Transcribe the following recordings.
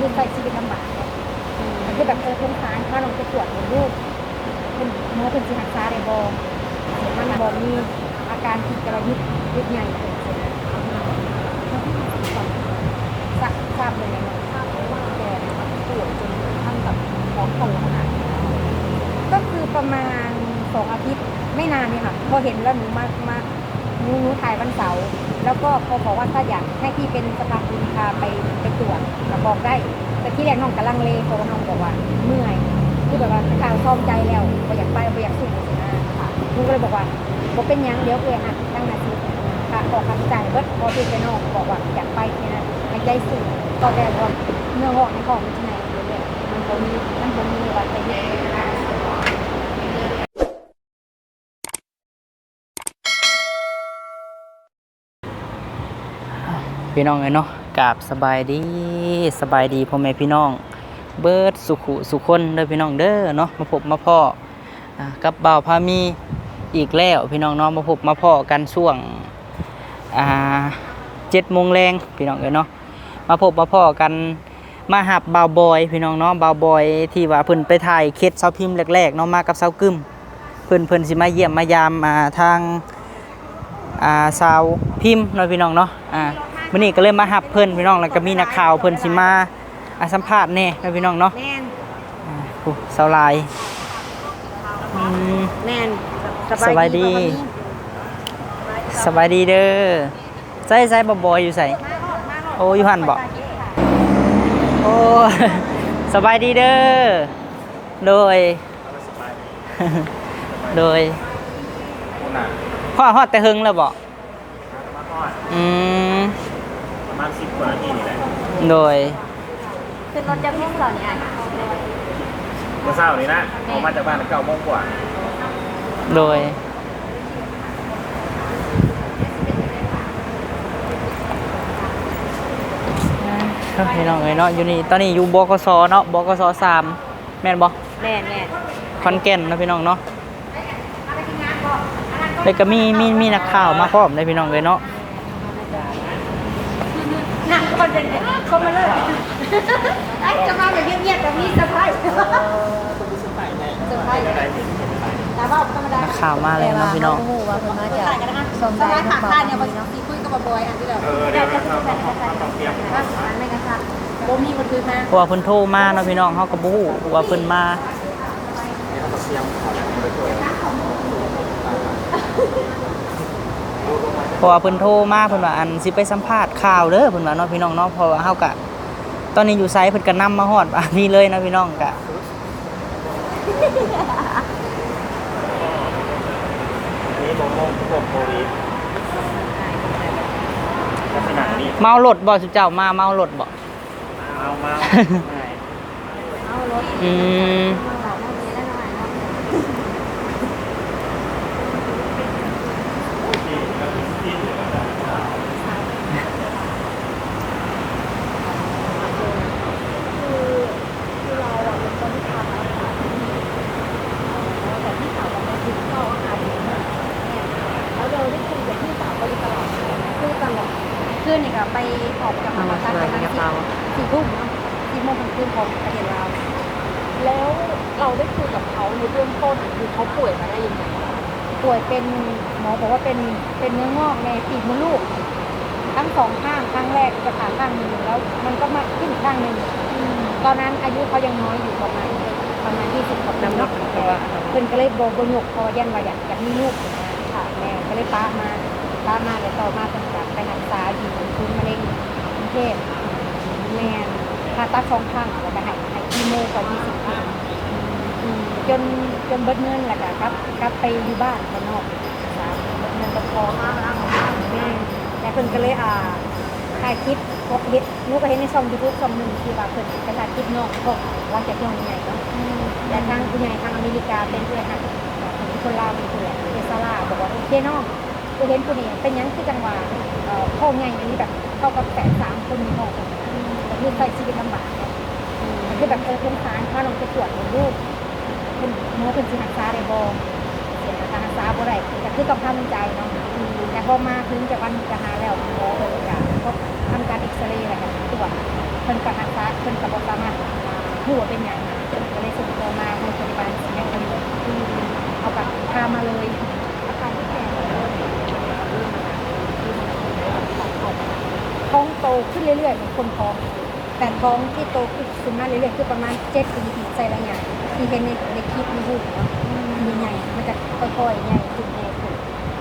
คือใส่ชีวิตลำบากเนี่ยก็คือแบบเออสงสารพาน้องไปตรวจเหมือนลูกเป็นหมอเป็นสิหักษาได้บ่มันบ่มีอาการผิดกระยุดยุดใหญ่เกิดขึ้นทราบทราบเลยนะทราบเลยว่าแกป่วยจนขั้นกับท้องโตขนาดนี้ก็คือประมาณสองอาทิตย์ไม่นานเนี่ยค่ะ พอเห็นแล้วหนูมามาหนูหนูถ่ายวันเสาร์ แล้วก็พอบอกว่าถ้าอยากให้พี่เป็นสภาคุณพาไปไปตรวจก็บอกได้ แต่ที่แรกน้องกำลังเลเพราะว่าน้องบอกว่าเมื่อยคือแบบว่าข่าวซ่อมใจแล้วบ่อยากไปบ่อยากสู้สินะค่ะหนูก็เลยบอกว่าบ่เป็นยังเดี๋ยวเอยหักตั้งนาทีค่ะออกคำจ่ายเบิดพอที่ไปน้องบอกว่าอยากไปแค่นั้นให้ใจสู้ก็แกว่าเนื้อหอกในของมันที่ไหนเรื่อยๆมันบ่มีมันบ่มีวัดไปเรื่ย พี่น้องเอ้ยเนาะกราบสบายดีสบายดีพ่อแม่พี่น้อง เบิดสุขุสุคนเด้อพี่น้องเด้อเนาะมาพบมาพ่ออกับบ่าวพามีอีกแล้วพี่น้องเนาะมาพบมาพ่อกันช่วงอ่าเจ็ดโมงแรงพี่น้องเอ้ยเนาะมาพบมาพ่อกันมาหับบ่าวบอย พี่น้องเนาะบ่าวบอยที่ว่าเพิ่นไปถ่ายเคสเสาพิมพ์แรกๆเนาะมากับเสากึมเพิ่นเพิ่นสิมาเยี่ยมมายามอ่าทางอ่าสาวพิมพ์เนาะพี่น้องเนาะอ่า มื้อนี้ก็เลยมาหับเพิ่นพี่น้องแล้วก็มีนักข่าวเพิ่นสิมาอ่าสัมภาษณ์แน่เนาะพี่น้องเนาะแน่นอ่าโอ้สาวลายอืมแน่นสบายดี สบายดีเด้อใส่ใส่บ่บอยอยู่ใส่โอ้อยู่หั่นบ่โอ้สบายดีเด้อโดย โดยฮอดฮอดแต่หึงแล้วบ่อืมประ มาณสิบกว่านาทีนี่แหละโดย ขึ้นรถจะพุ่งเหรอเนี่ยเมื่อเช้านี้นะออกมาจากบ้านเก้าโมงกว่าโดยครับพี่น้องเอ้ยเนาะอยู่นี่ตอนนี้อยู่บกสเนาะบกสสามแม่นบ่แน่นแน่นคอนแก่นเนาะพี่น้องเนาะแล้วก็มีมีมีนักข่าวมาพร้อมเลยพี่น้องเอ้ยเนาะน่ะ คนเป็นคนมาเลยไอ้จะมาแบบเงียบๆแต่มีเซอร์ไพรส์เซอร์ไพรส์แต่ว่าธรรมดาข่าวมาเลยนะพี่น้องโอ้โหว่าคนมาจากสมได้ขาดค่าเนี่ยมันสีคุยกับบอยอันที่เราเอเดี๋ยวเราต้องต้องต้องเตรียมถ้าอันค่ะโบมีคนคือมาเพราะว่าเพิ่นโทรมาเนาะพี่น้องเฮาก็บ่ฮู้ว่าเพิ่นมาเพราะว่าเพิ่นโทรมาเพิ่นว่าอันสิไปสัมภาษณ์ข่าวเด้อเพิ่นว่าเนาะพี่น้องเนาะเพราะว่าเฮาก็ตอนนี้อยู่ไสเพิ่นก็นำมาฮอดอันนี้เลยนะพี่น้องก็นี่โมโมพวกโควิดลักษณะนี้เมารถบ่สุเจ้ามาเมารถบ่เอามาเอารถอืม คือเราอะเป็นคนที่ทำอาหารแต่พี่สาวเราคือชอบอาหารอยู่เนี่ยแล้วเราได้คุยกับพี่สาวเขาอยู่ตลอดคุยตลอดคืนนี่ก็ไปออกกับมาตั้งแต่ประมาณสี่ทุ่มเนาะสี่โมงกลางคืนของประเทศลาว แล้วเราได้คุยกับเขาในเบื้องต้นคือเขาป่วยมาได้ยังไง ป่วย เป็นหมอบอกว่าเป็นเป็นเนื้องอกในปีกมดลูก ทั้งสองข้างข้างแรกจะผ่าข้างหนึ่งแล้วมันก็มาขึ้นข้างหนึ่งตอนนั้นอายุเขายังน้อยอยู่ประมาณประมาณยี่สิบกว่าปีเนาะแต่ว่าเพิ่นก็เลยโบกหยกพอยันว่าอยากอยากมีลูกนะค่ะแม่ก็เลยป้ามาป้ามาแล้วต่อมาเป็นการไปรักษาอยู่คืนมะเร็งกรุงเทพแม่ผ่าตัดสองข้างแล้วก็ห้ให้คีโมกว่ายี่สิบครั้ง จนจนเบิดเงินแหล้วก็กลับกลับไปอยู่บ้านบ้านนอกสามเบิดเงินก็พอมากแล้วแม่แต่เพิ่นก็เลยอ่าถ่ายคลิปพบเห็นหนูก็เห็นในช่องยูทูบช่องหนึ่งที่ว่าเพิ่นกระถ่ายคลิปนองพวกหลังจากน้องใหญ่เนาะแต่ทางผู้ใหญ่ทางอเมริกาเป็นเพื่อนหักเป็นคนลาวเป็นคนแหละเป็นซาร่าบอกว่าโอเคน้องกูเห็นคนนี้เป็นยังคือจังหวะพ่อใหญ่อันนี้แบบเข้ากับแฝดสามคนมีพ่อกันแต่คือใช้ชีวิตลำบากคือแบบเออสงสารพาน้องไปตรวจเหมือนลูก เป็นหมอเป็นสิหักษาได้บ่เสียการรักษาบ่ได้แต่คือต้องทำใจเนาะอืมแต่พอมาถึงจากวันจะหาแล้วหมอเออจะก็ทำการเอ็กซเรย์อะไรกันตรวจเพิ่นกับทางซ้ายเพิ่นกับบอกสามารถหัวาเป็นอย่างเพิ่นก็เลยส่งตัวมาโรงพยาบาลศรีนครินทร์ที่เอากับพามาเลยอาการที่แพ้เริ่มเริ่มของของท้องโตขึ้นเรื่อยๆเหมือนคนท้อง แต่ท้องที่โตขึ้นขึ้นมาเรื่อยๆคือประมาณเจ็ดปีที่ใส่ละอย่างที่เห็นในในคลิปในรูปเนาะมันใหญ่มันจะค่อยๆใหญ่ขึ้นใหญ่ขึ้น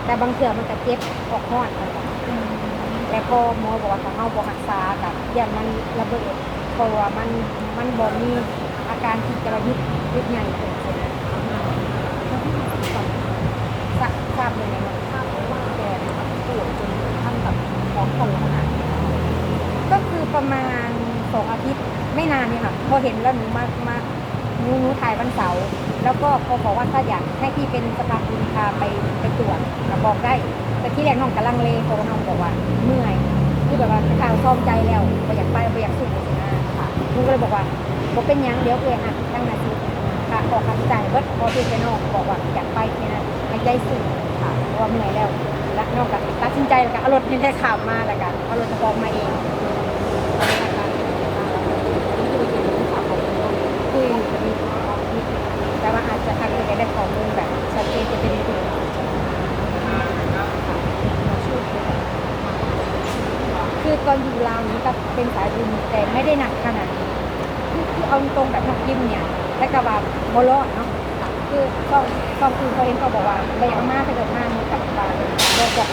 แต่บางเถื่อมันจะเจ็บออกห้อนเหมือนกันแต่พอหมอบอกว่าถ้าเฮาบ่รักษากับอย่างมันระเบิดเพราะว่ามันมันบ่มีอาการที่กระยุดยุดใหญ่ขึ้นทราบทราบเลยนะ ทราบว่าแกป่วยจนถึงขั้นแบบท้องโตขนาดนี้ ก็คือประมาณสองอาทิตย์ไม่นาน เนี่ยค่ะพอเห็นแล้วหนูมามาหนูหนูถ่ายวันเสาร์แล้วก็พอบอกว่าถ้าอยากให้พี่เป็นสปาคุณพาไปไปตรวจก็บอกได้ แต่ที่แรกน้องกำลังเลเพราะว่าน้องบอกว่าเมื่อยคือแบบว่าข่าวซ่อมใจแล้วบ่อยากไปบ่อยากสู้สินะค่ะหนูก็เลยบอกว่าบ่เป็นยังเดี๋ยวเอ้ยอะตั้งนาทีค่ะออกค่าใช้จ่ายเบิดพอพี่ไปน้องบอกว่าอยากไปแค่ยนให้ใจสู้ค่ะเพราะว่าเมื่อยแล้วแล้วน้องก็ตัดสินใจแล้วก็เอารถนี่ได้ขับมาแล้วกันเอารถจะบอกมาเอง คุยอยู่กับมีมีแต่ว่าอาจจะทางอื่นได้ข้อมูลแบบชัดเจนจะเป็นคุณคือ ตอนอยู่ลาวนี้ก็เป็นสายบุญแต่ไม่ได้หนักขนาดนี้คือคือเอาตรงแบบนักยิมเนี่ยและกระบาโมรอดเนาะคือต้องต้องคือเขาเองก็บอกว่าไปเอามาไปเกิดมามันกับมาเลยบอก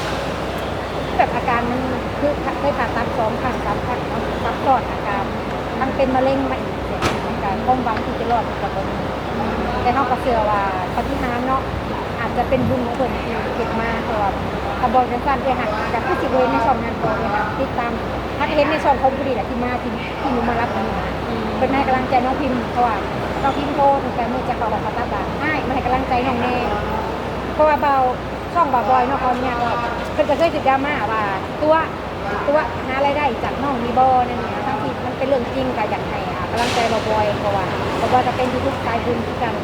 แบบอาการมันคือเคยผ่าตัดสองครั้งสามครั้งซับซ้อนอาการมันเป็นมะเร็งมาอีกเนี่ยการป้องกันที่จะรอดกับมันแต่นอกจากเสือว่าปฏิหารย์เนาะอาจจะเป็นบุญของคนที่เก็บมาเพราะว่า ขบวนการสร้างเอหักจากผู้สิบเวนในช่องงานตัวเนี่ยค่ะติดตามถ้าเห็นในช่องเขาพอดีแหละที่มาที่ที่หนูมารับหนูมาเป็นให้กำลังใจน้องพิมพ์เพราะว่าน้องพิมพ์โทรถึงแต่มือจะเข้าบัตรตาบานให้มาให้กำลังใจน้องแน่เพราะว่าเบาช่องบาบอยเนาะเขาเนี่ยว่าเพิ่นจะเคยติดดราม่าว่าตัวตัวหารายได้จากน้องมีบอนั่นเนี่ยทั้งที่มันเป็นเรื่องจริงกับอยากให้อะกำลังใจบอบอยเพราะว่าบอบอยจะเป็นยูทูบสายบุญที่กัน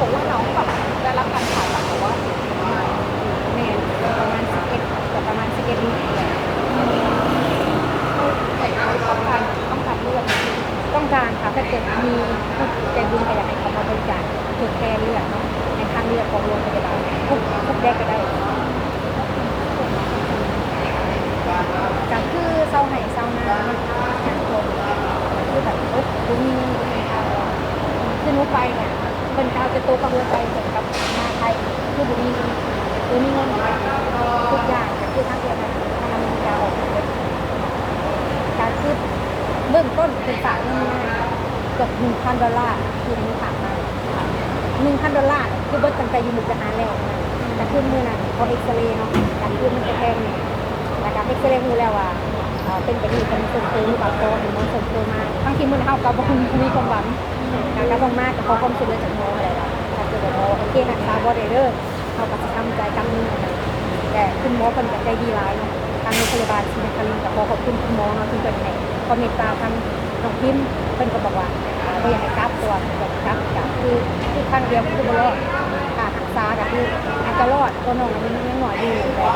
บอกว่าน้องแบบได้รับการผ่าตัดแต่ว่า แม่นประมาณสิบเอ็ด กับประมาณสิบเอ็ดวิแหละแต่เขาต้องการต้องการเลือดต้องการค่ะถ้าเกิดมีผู้ใจบุญก็อยากให้เขามาบริจาคเพื่อแค่เลือดเนาะในทางเลือดของโรงพยาบาลทุกทุกแดกก็ได้ก็คือเศร้าไห้เศร้าหน้าเนางคนคือแบบเออดูมีเงินดูมีทางเราคือหนูไปเนี่ยเป็นกาวจะโตกับหัวใจเหมือนกับมาไทยคือบุมีเงินคือมีเงินทุกอย่าง คือทั้งเดือนทั้งทางอเมริกาออกเลยการคือเบื้องต้นเป็นฝากเงินมาเกือบหนึ่งพันดอลลาร์ที่หนูฝากมาหนึ่งพันดอลลาร์คือเบิร์ตั้งแต่อยู่มุกดาหารแล้วแต่คือมือนั้นพอเอ็กซเรย์เนาะการคือมันจะแพงเนี่ยนะคะเอ็กซเรย์ดูแล้วอ่อเป็นไปดีเป็นส่วนตัวหรือเปล่าโตหรือมันส่วนตัวมากทั้งทีมือเฮาก็บ่มีความหวังการก็ต้องมากกับความช่วยเลือจากหมออะไรล่ะถ้าเกิดว่าโอเครักษาบ่ได้เด้อเฮาก็สิทำใจกำนึงนะ แต่คุณหมอเพิ่นก็ใจดีหลายเนาะทางโรงพยาบาลศรีนครินทร์ก็ขอขอบคุณคุณหมอเนาะที่เพิ่นให้ความเมตตาทางน้องพิมพ์เพิ่นก็บอกว่าอ่าบ่อยากให้กลับตัวอยากให้กลับก็คือคือครั้งเดียวคือบ่รอดค่ารักษาก็คืออาจจะรอดตัวน้องมันยังน้อยอยู่แต่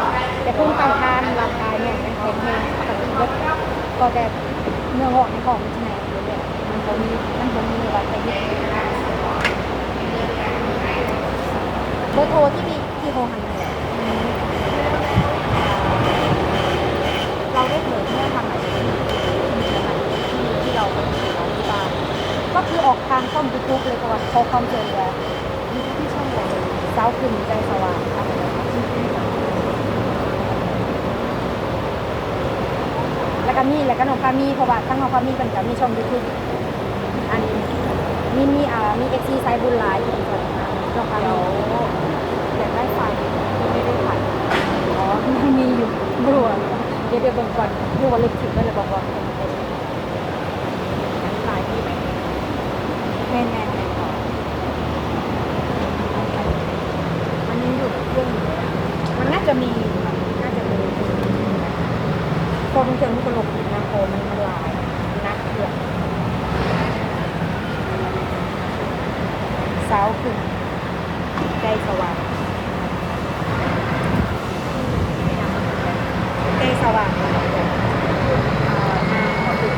แต่ภูมิต้านทานร่างกายเนี่ยมันเป็นแรงปกติเบิดก็แต่เนื้องอกในท้องมันสิไหนเรื่ยมันบ่มีมันบ่มีว่าจะยึดเบอร์โทรที่มีที่โทรหันนั่นแหละ เรา ได้เผยแพร่ทางไหนที่ที่เราไปอยู่เราที่บ้านก็คือออกทางช่องยูทูบเลยก็ว่าขอความช่วยเหลือมีที่ช่องเราเลยสาวขึ้นใจสว่างค่ะแล้วก็มีแล้วก็น้องพามีเพราะว่าทั้งน้องพามีเป็นกับมีช่องยูทูบอันนี้มีมีอ่ามีเอ็กซีไซบุญหลายคนอ่าน้องพาเดี๋มียวอยากได้ไฟไม่ได้ถ่ายอ๋อมีอยู่บรวเดี๋ยวเดียวเบิ่งก่อนดูว่าเล็กถึงได้เลยบอกว่าไฟล์ที่ไหนแม่แม่แม่นค่ะมันยังอยู่เครื่องอยู่เลยอะมันน่าจะมีอยู่ค่ะน่าจะมีพอมันเจอมันตลกอยู่นะโคมันมันหลายนักเครื่องสาวขึ้นใจสว่างใจสว่างเลยอ่ามาขอถึง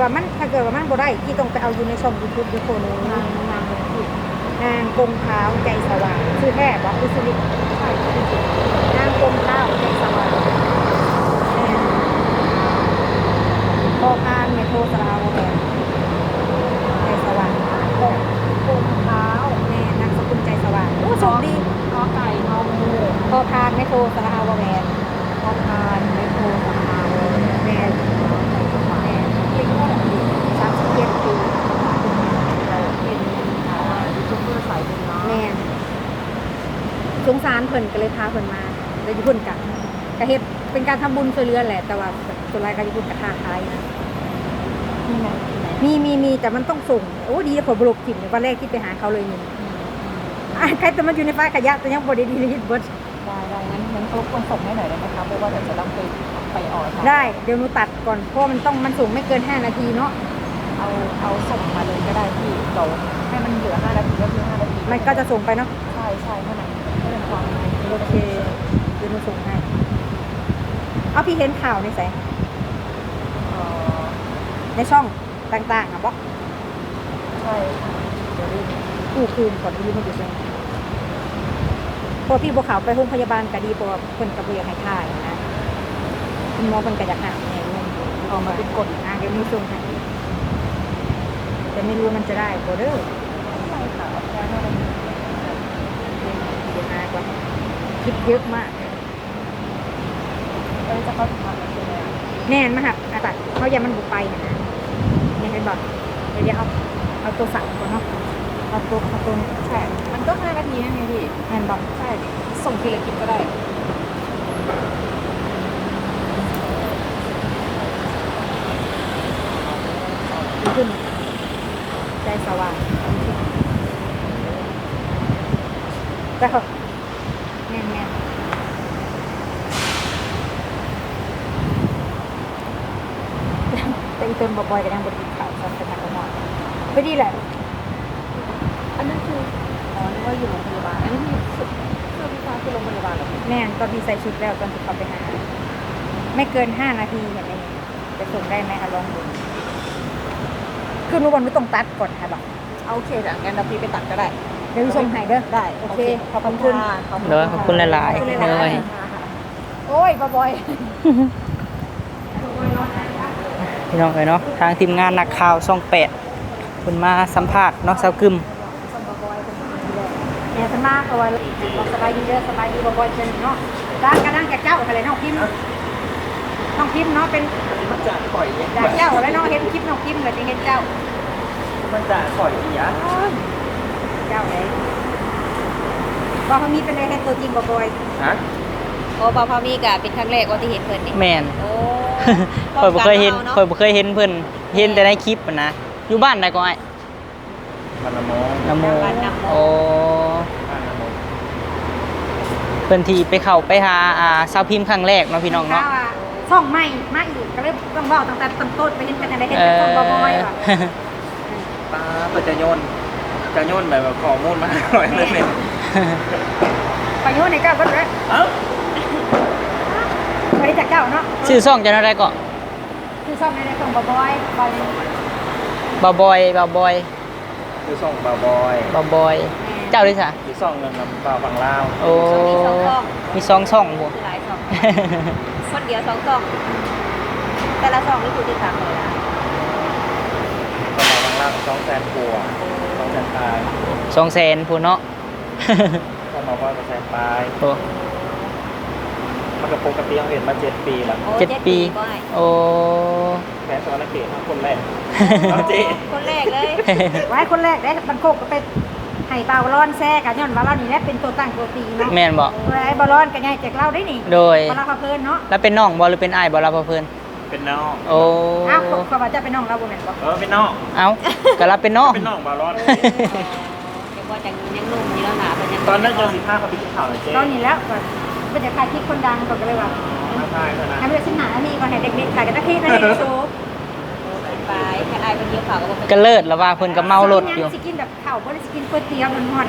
ว่ามันถ้าเกิดว่ามันบ่ได้ที่ต้ องไปเอาอยู่ในช่อง YouTube เดี๋ยวโคนงนางนางเป็นผู้นางกงเท้าใจสว่างคือแท้บอกคือสุรินางกงเท้าใจสว่างแม่นพอพานเมโทรสลาวแหวนใจสว่างกงกงเท้าแม่นางสกุลใจสว่างโอ้โชคดีกอไก่งองูพอพานเมโทรสลาวแหวน กอพานไม่โทรสะพาน แม่น แม่เป็นข้อหลักดี สามสิบเจ็ดปี เราเป็นยูทูบเบอร์สายบุญเนาะ แม่นสงสาร เพิ่นก็เลยพาเพิ่นมาเลยญี่ปุ่นกะกะเฮ็ดเป็นการทำบุญช่วยเหลือแหละ แต่ว่าส่วนรายการญี่ปุ่นกะท่าคายนะนี่ไงมีมีมีแต่มันต้องส่งโอ้ดีนะผมบลกถิ่นวันแรกที่ไปหาเขาเลยนี่อะใครแต่มันอยู่ในฝ้ายขยะแต่ยังบริดีเลยเบิร์ดได้ได้งั้นงั้นเขารบกวนส่งให้หน่อยได้ไหมคะเพราะว่าเดี๋ยวจะต้องไปไปออกได้เดี๋ยวหนูตัดก่อนเพราะมันต้องมันส่งไม่เกิน 5 นาทีเนาะเอาเอาส่งมาเลยก็ได้ที่เราให้มันเหลือ5นาทีก็คือ5นาทีมันก็จะส่งไปเนาะใช่ใช่เท่านั้นเพื่อเป็นความง่าย โอเคเดี๋ยวหนูส่งให้เอาพี่เห็นข่าวในแสงเอ่อในช่องต่างๆอะบอกใช่ค่ะเดี๋ยวรีบกู้คืนก่อนที่มันอยู่ตรงพอพี่บัวขาวไปโรงพยาบาลก็ดีเพราะว่าเพิ่นกับเบียให้ถ่ายนะคุณหมอเพิ่นก็อยากหาแน่เงินเอามาเป็นกฎอะเดี๋ยวหนูส่งให้แต่ไม่รู้ว่ามันจะได้บ่เด้อใช่ค่ะเอาแค่5นาทีเดี๋ยวมาก่อน คิดเยอะมากเออจะเข้าถึงความเป็นยังไงแน่นมากอาตัดเขาอย่ามันบุกไปเนยนะยังไงบอกเดี๋ยวเอาเอาตัวสั่งก่อนเนาะเอาตัวเอาตัวใช่ มันก็5นาทีนั่นไงพี่ แน่นบอกใช่ ส่งทีละคลิปก็ได้ ดีขึ้นใจสว่างแต่เขาแน่นแน่นแต่อีเติมบ่อยๆก็ยังบไดกินข้าวตอนไปทานกระหม่อมไปดีแหละอันนั้นคืออ๋อนึกว่าอยู่โรงพยาบาลอันนี้คือเสื้อพิการคือโรงพยาบาลเหรอพี่แม่นตอนที่ใส่ชุดแล้วตอนที่เขาไปหา ไม่เกินห้านาทีเห็นไหมจะส่งได้ไหมคะลองดูคือหนูวันไม่ต้องตัดก่อนค่ะบอกเอาโอเคจ้ะงั้นเราพี่ไปตัดก็ได้ เดี๋ยวส่งให้เด้อได้โอเคขอบคุณค่ะเด้อขอบคุณหลายขอบคุณๆหลายๆเลยโอ้ยบอย พี่น้องเอ้ยเนาะทางทีมงานนักข่าวช่องแปดคุณมาสัมภาษณ์เนาะสาวกึมเนี่ยสมาเอาไว้บอกสบายดีเด้อสบายดีบอยๆเป็นเนาะร้านกระนั่งแกะเจ้าอะไรน้องพิมพ์น้องพิมพ์เนาะเป็นมันจะข่อยเนี่ยจากเจ้าแล้วน้องเห็นคลิปน้องพิมพ์เลยจะเห็นเจ้า มันจะข่อยอีหยะเจ้าไหนบอกเขามีเป็นอะไรเห็นตัวจริงบอยฮะโอ้ปอพามีกะเป็นครั้งแรกว่าที่เห็นเพิ่นนี่แม่นโอ้ ข่อยบ่เคยเห็นข่อยบ่เคยเห็นเพิ่นเห็นแต่ในคลิปอะนะอยู่บ้านใดก็ไอ้มันละโมงนโมบ้านนำโม โอ้บ้านละโมงเพิ่นที่ไปเข้าไปหาอ่าสาวพิมพ์ครั้งแรกเนาะพี่น้องๆเนาะถ้าว่าช่องใหม่มาอีกก็เลยต้องบอกตั้งแต่ต้นต้นไปเห็นเป็นอะไรเห็นเอแต่อต้นบอยๆว่ะป้าเปิดจะโยนจะโยนแบบว่าข้อมูลมาให้หน่อยเลยเนี่ย ไปโยนในเจ้าก็เลยเอ้า ไปจากเจ้าเนาะชื่อซ่องจะอะไรก็คือช่องในในช่องบอยๆบอยบาวบอยบาวบอยคือส่งบาวบอยบาวบอย เจ้าดิจ้ะคือส่งเงินนำบ่าวฝั่งลาวโอ้ช่วงนี้สองกล้องมีซองช่องบ่คือหลายสองคนเดียวสองกล้องแต่ละสองนี่คือติดตามเลยนะก็บ่าวฝั่งลาวสองแสนกว่าสองแสนปลายสองแสนพูนเนาะก็มาว่าก็แสนปลายโอ้ มันก็ปกติเราเห็นมาเจ็ดปีแล้วโอ้เจ็ดปีก็ให้โอ้แฟนสวรรค์เกตทั้งคนแรกเอาเจ๊คนแรกเลยไว้คนแรกได้บันโคกก็เป็นไห่บาวร้อนแซ่กันย้อนบาร้อนนี่แหละเป็นตัวตั้งตัวตีเนาะแม่นบ่ไอ้บาร้อนกันใหญ่จากเราได้นี่โดยบาร้อนพาเพลินเนาะแล้วเป็นน้องบ่หรือเป็นอ้ายบ่รับเพิ่นเป็นน้องโอ้อ้าวขอบาจะเป็นน้องเราบ่แม่นบ่เออเป็นน้องเอ้าก็รับเป็นน้องเป็นน้องบาวรอดเดี๋ยวว่าจังยังหนุ่มอยู่แล้วหนาเป็นยังตอนนั้นเจอสิบห้าเขาพิจารณาเลยเจ๊เรานี่แล้ว ก็เป็นจะขายคลิปคนดังก็เลยว่ามาทายเท่านั้นให้มันสินหามีก่อนให้เด็กๆขายกันตะกี้นั่นเองโชว์ไปแค่อายเป็นเยอะข่าวก็บอกก็เลิศแล้วว่าเพิ่นก็เมารถอยู่สิกินแบบข้าวบ่ได้สิกินก๋วยเตี๋ยวมันฮอด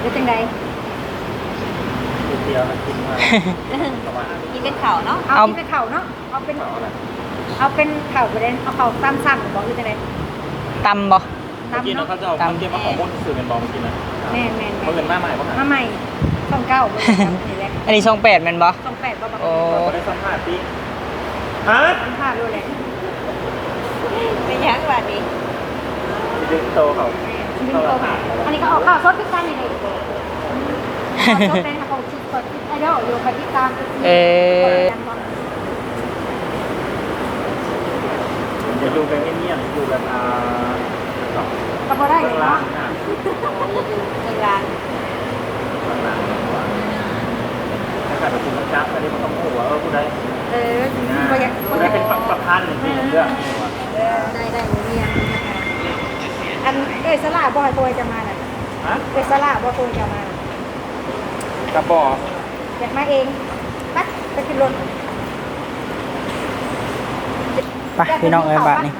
เดี๋ยวจังได๋เดียวนะกินมาประมาณกินเป็นข่าวเนาะเอาเอากินไปข้าวเนาะเอาเป็นเอาละเอาเป็นข่าวไปเลยเอาข่าวตามสั่งบอกคือจะไหนตำบ่เมื่อกี้เนาะเขาจะเอาคำเทียบมาของมูลสื่อเป็นบอลเมื่อกี้นะ แม่นแม่นเขาแม่เงินมาใหม่ป่ะมาใหม่ช่องเก้าบ่นี่แหละอันนี้ช่องแปดแม่นบ่ช่องแปดบ่บ่โอ้เขาได้สัมภาษณ์ปีฮะสัมภาษณ์ด้วยแหละเป็นยังแบบนี้ดึงโตเขาชีวิตโตมาอันนี้ก็ออกข่าวสดพิการนี่เลยข่าวสดในทางของชิดสดไอดอลอยู่กับที่ตามเออจะดูกันเงียบๆดูกันอ่าสองก็บ่ได้เลยล่าเนาะงนะ ในร้านถ้าเกิดเป็นคุณจับอันนี้มันต้องหัวเออคุณได้เออบ่อยากคุบ่ณอได้ยากเป็นประพันธ์หรือที่เลือกได้ได้เรียนอันเอยสลาบ่ให้ตัวจะมาน่ะฮะเอยสลาบ่ตัวจะมากระบอกอยากมาเองไปไปขึ้นรถไปพี่น้องเอ้ยบาทนี่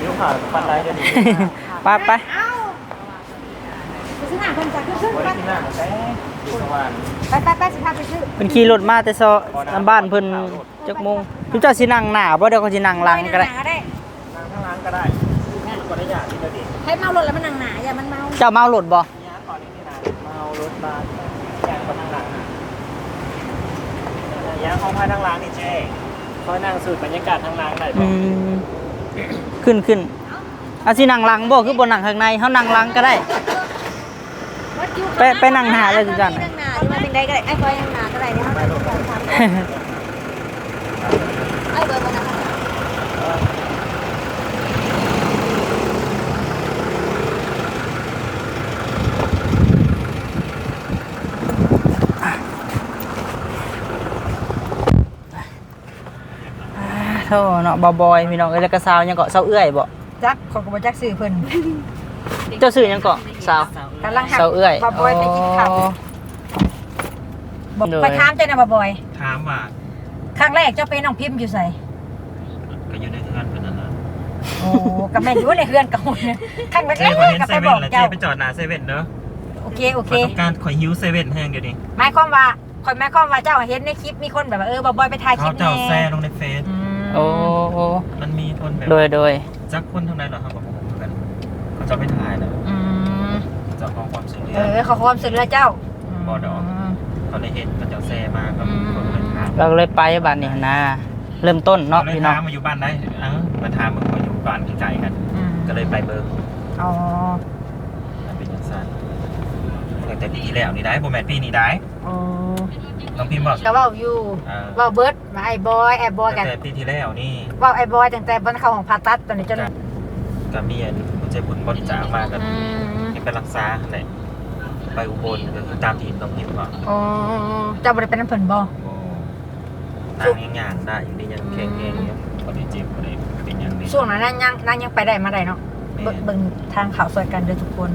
นิ้วขาดฟันได้ก็ดี ไปไปเอ้าไปซื้อหนังคนจากขึ้นขึ้นวันไปที่หน้าของแท้ดูสว่างไปไปไปสิพาไปซื้อเพิ่นขี่รถมาแต่ซอลำบ้านเพิ่นจักโมงทุกเจ้าสินั่งหน้าบ่เดี๋ยวเขาสินั่งหลังก็ได้หนาได้นั่งข้างล่างก็ได้ก็ได้อย่างที่เราดีให้เมารถแล้วมันหนังหนาอย่ามันเมาเจ้าเมารถบ่ยาก่อนนี้นี่นะเมารถมาแจ้งคนทางหลังนะยาห้องพักทางหลังนี่เจ๊คอยนั่งสูดบรรยากาศทางหลังได้อืมขึ้นขึ้นเอาสินั่งหลังบ่คือบ่นั่งข้างในเฮานั่งหลังก็ได้ ไปไปนั่งหน้าเลยสิจันนั่งหนาที่มาเป็นได้ก็ได้ไอ้คอยนั่งหนาก็ได้เนี่ยเขาไปทำไอ้เบอร์มันนะคะโธ่เนาะบ่บอยพี่น้องเอ้ยแล้วก็สาวหยังเกาะสาวเอื้อยบ่ จักขอยก็บ่จักซื้อเพิ่นเจ้าชื่อหยังเกาะสาว กำลังหักสาวเอื้อยบ่บอยไปกินข้าวอ๋อบอกโดยไปถามเจ้าน่ะบ่บอย ถามว่าครั้งแรกเจ้าเป็นน้องพิมพ์อยู่ไสก็อยู่ในเทือนเป็นนั่นนะโอ้ก็แม่นอยู่ในเฮือนเก่าเนี่ยครั้งแรกเจ๊ขอเห็นก็เซไปเว่บอนกแล้วเจ้าเจ๊ไปจอดหน้าเซเว่นเนอะโอเคโอขเคอต้องการขอหิวเซเว่นแห้งเดี๋ยวนี้หมายความว่าคอยหมายความว่าเจ้าเห็นในคลิปมีคนแบบว่าเออบ่บอยไปถ่ายคลิเขาปเจ้าแน่แซ่ลงในเฟซอืมโอ้โอ้มันมีคนแบบโดยโดย จักคนทางใดเหรอครับกับผมเหมือนกันเขาจะไปถ่ายนะอืมจะขอความช่วยเหลืเอออขอความช่วยเหลือเจ้าบ่ดอกมเขาได้เห็นเขาจะแซ่มาก็อืมคนเลยถามเราก็เลยไปบัดนี้นะ เริ่มต้นเนาะเลยพี่น้องถามมาอยู่บ้านได้เอ้ามาถามมึงมาอยู่บ้านไกลๆกัน อืมก็เลยไปเบิร์อ๋อมันเป็นอย่างสั้นตั้งแต่ปีที่แล้วนี่ได้โบแมนปีนี้ได้อ๋อน้องพิมพ์บอก ก็เว้าอยู่อ่าเว้าเบิร์ด มาไอ้บอยไอ้บอยกัตั้นงแต่ปีที่แล้วนี่เว้าไอ้บอยตั้งแต่บนเขาของผ่าตัดตอนนี้จนกับเมียนเจ็บบุญบริจาคมากันอืมให้ไปรักษาไหนไปอุบลก็คือตามที่น้องพิมพ์บอกอ๋อเจ้าบ่ได้เป็นน้ำเพิ่นบ่โอ้นางยังงานได้อยู่นี่ยังแข็งแรงยังคนที่เจ็บคนที่เป็นอย่างนี้ช่วงนั้นนางยังนางยังไปได้มาได้เนาะแม่เบิ่งเบิ่งทางข่าวสวยกันเด้อทุกคน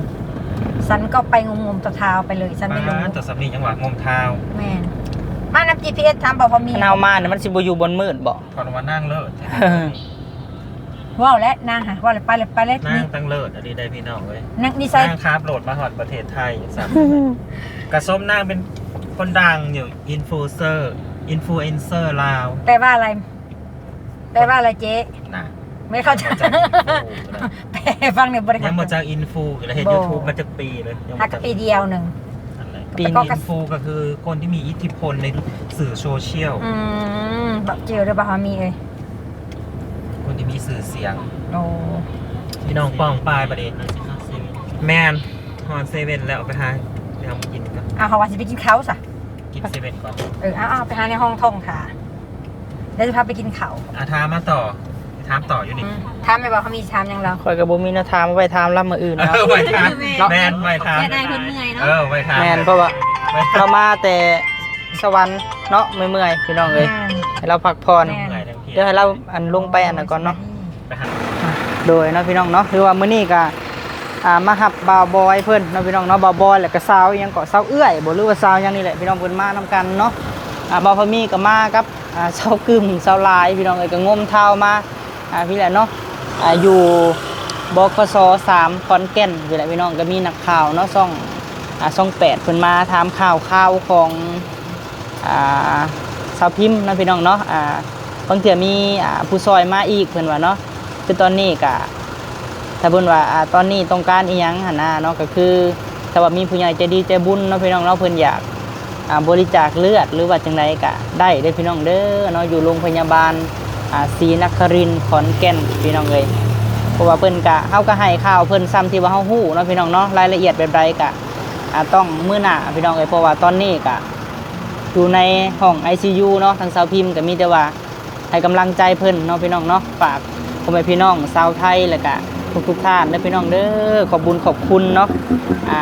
ฉันก็ไปงมๆตะเท้าไปเลยฉันไม่รู้มาแต่สำนีจังหวะงมเท้าแม่น มาน้ำ GPS ถามบอกพอมีคณาวมาเนี่ยมันสิบ่อยู่บนมืดบ่พอมานั่งเลิศว้าวและนางหะว่าเลยไปเลยไปเลยนั่นี่งตั้งเลิศอันนี้ได้พี่น้องเว้ยนางนี่ใส่นั่งคาบโหลดมาหอดประเทศไทยสามกระส้มนั่งเป็นคนดังอยู่อินฟลูเซอร์อินฟลูเอนเซอร์ลาวแปลว่าอะไรแปลว่าอะไรเจ๊นะไม่เข้าใจมาจากอินฟูนะแปลฟังเนี่ยบริยักางรมาจากอินฟูแล้วเห็นบ่ยูทูบมาจากปีเลยยังหัมากจากปีเดียวหนึ่ง อะไรปีก็อินฟูก็คือคนที่มีอิทธิพลในสื่อโซเชียล อืมแบบเจอหรือเปล่ามีเอ้ยคนที่มีสื่อเสียง โอ้พี่น้องป้องปลายประเด็นแมนฮอนเซเว่นแล้วเอาไปหาไปทำกินก่อนเอาเขาว่าสิไปกินข้าวซะกินเซเว่นก่อนเออเอาเอาไปหาในห้องท่องค่ะเดี๋ยวจะพาไปกินข้าวอาทามมาต่อ ถามต่ออยู่นี่อืมถามไม่บอกเขามีชามยังเราข่อยก็บ่มีแนวทางมาไปถามรับมื้ออื่นเอเนาะอไว้ถามเนาะแมนไว้ถามแค่ได้คนเหนื่อยเนาะ เออไว้ถามแม่นเพราะว่าไว้ถาเรามมาแต่สวรรค์เนาะเมื่อยๆพี่น้องเอ้ยอืมให้เราพักผ่อนแม่ เหนื่อยทั้งทีเดี๋ยวให้เราอันลงไปอันนั้นก่อนเนาะ ไปหาโดยเนาะพี่น้องเนาะคือว่ามื้อนี้ก็อ่ามาหับบาวบอยเพิ่นเนาะพี่น้องเนาะบาวบอยแล้วก็สาวอิหยังเกาะสาวเอื้อยบ่หรือว่าสาวหยังนี่แหละพี่น้องเพิ่นมานํกันเนาะอ่าบาวพะมีก็มากับอ่าสาวกึมสาวลายพี่น้องเอ้ยก็งมเท้ามา อ่าพี่แหละเนาะอ่าอยู่บกส3ขอนแก่นพี่แหละพี่น้องก็มีนักข่าวเนาะช่องอ่าช่อง8เพิ่นมาถามข่าวข่าวของอ่าสาวพิมพ์นาะพี่น้องเนาะอ่าบางเทื่อมีอ่าผู้ซอยมาอีกเพิ่นว่าเนาะคือตอนนี้ก็ถ้าเพิ่นว่าอ่าตอนนี้ต้องการอีหยังหั่นน่ะเนาะก็คือถ้าว่ามีผู้ใหญ่ใจดีใจบุญเนาะพี่น้องเนาะเพิ่นอยากอ่าบริจาคเลือดหรือว่าจังไดก็ได้เด้พี่น้องเด้อเนาะอยู่โรงพยาบาล ศรีนครินขอนแก่นพี่น้องเอ้ยเพราะว่าเพิ่นก็เฮาก็ให้ข่าวเพิ่นซ้ำที่ว่าเฮาฮู้เนาะพี่น้องเนาะรายละเอียดแบบใดก็อ่าต้องมื้อหน้าพี่น้องเอ้ยเพราะว่าตอนนี้ก็อยู่ในห้อง ICU เนาะทางสาวพิมพ์ก็มีแต่ว่าให้กำลังใจเพิ่นเนาะพี่น้องเนาะฝากพ่อแม่พี่น้องชาวไทยแล้วก็ทุกทุกท่านเด้อพี่น้องเด้อขอบบุญขอบคุณเนาะอ่า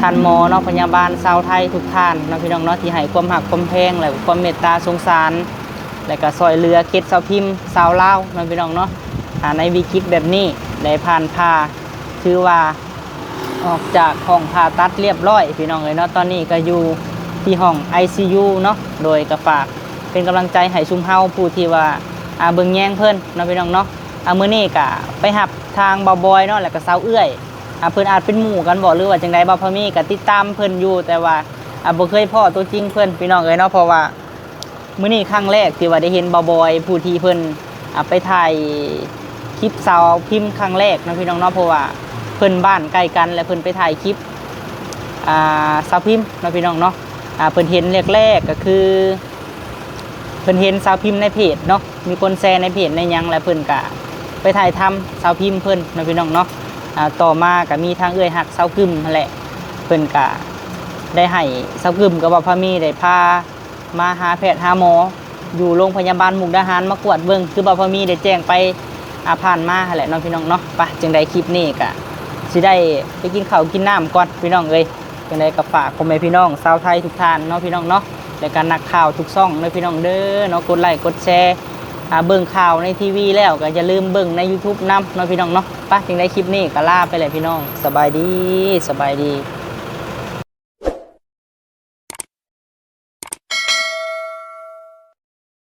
ท่านหมอเนาะพยาบาลชาวไทยทุกท่านเนาะพี่น้องเนาะที่ให้ความหักความแพงและความเมตตาสงสาร และก็ซอยเรือเก็ดสาพิมพ์สาวลาวเนาะพี่น้องเนาะาในวิกฤตแบบนี้ได้ผ่านพาถือว่าออกจากห้องผ่าตัดเรียบร้อยพี่น้องเลยเนาะตอนนี้ก็อยู่ที่ห้อง ICU เนาะโดยกระฝากเป็นกำลังใจให้ชุมเฮาผู้ที่ว่าอาเบิงแย่งเพิ่นนะพี่น้องเนาะอามื้อนี้ก็ไปหับทางเบาบอยเนาะแล้วก็เสาเอื้อยอาเพิ่นอาจเป็นหมู่กันบ่หรือว่าจังไดบ่พอมีก็ติดตามเพิ่นอยู่แต่ว่าอาบ่เคยพ้อตัวจริงเพิ่นพี่น้องเอ้ยเนาะเพราะว่า มื้อนี้ครั้งแรกที่ว่าได้เห็นบาบอยผู้ที่เพิ่นอ่าไปถ่ายคลิปสาวพิมพ์ครั้งแรกเนาะพี่น้องเนาะเพราะว่าเพิ่นบ้านใกล้กัน และเพิ่นไปถ่ายคลิปอ่าสาวพิมพ์เนาะพี่น้องเนาะอ่าเพิ่นเห็นแรกๆก็คือ เพิ่นเห็นสาวพิมพ์ในเพจเนาะมีคนแชร์ในเพจในหยังและเพิ่นก็ไปถ่ายทำสาวพิมพ์เพิ่นเนาะพี่น้องเนาะอ่าต่อมาก็มีทางเอื้อยหักสาวกึมนั่นแหละเพิ่นก็ได้ให้สาวกึมกับว่าพามีได้พา มาหาแพทย์หาหมอ อยู่โรงพยาบาลมุกดาหารมากวดเบิ่งคือบ่าวพามีได้แจ้งไปอาผ่านมาหั่นแหละเนาะพี่น้องเนาะไปจึงได้คลิปนี้ก็สิได้ไปกินข้าวกินน้ำก่อนพี่น้องเอ้ยยังไงก็ฝากพ่อแม่พี่น้องชาวไทยทุกท่านเนาะพี่น้องเนาะและการนักข่าวทุกซ่องเนาะพี่น้องเด้อเนาะกดไลค์กดแชร์อาเบิ่งข่าวในทีวีแล้วก็อย่าลืมเบิ่งใน YouTube นำเนาะพี่น้องเนาะไปจึงได้คลิปนี้ก็ลาไปเลยพี่น้องสบายดีสบายดี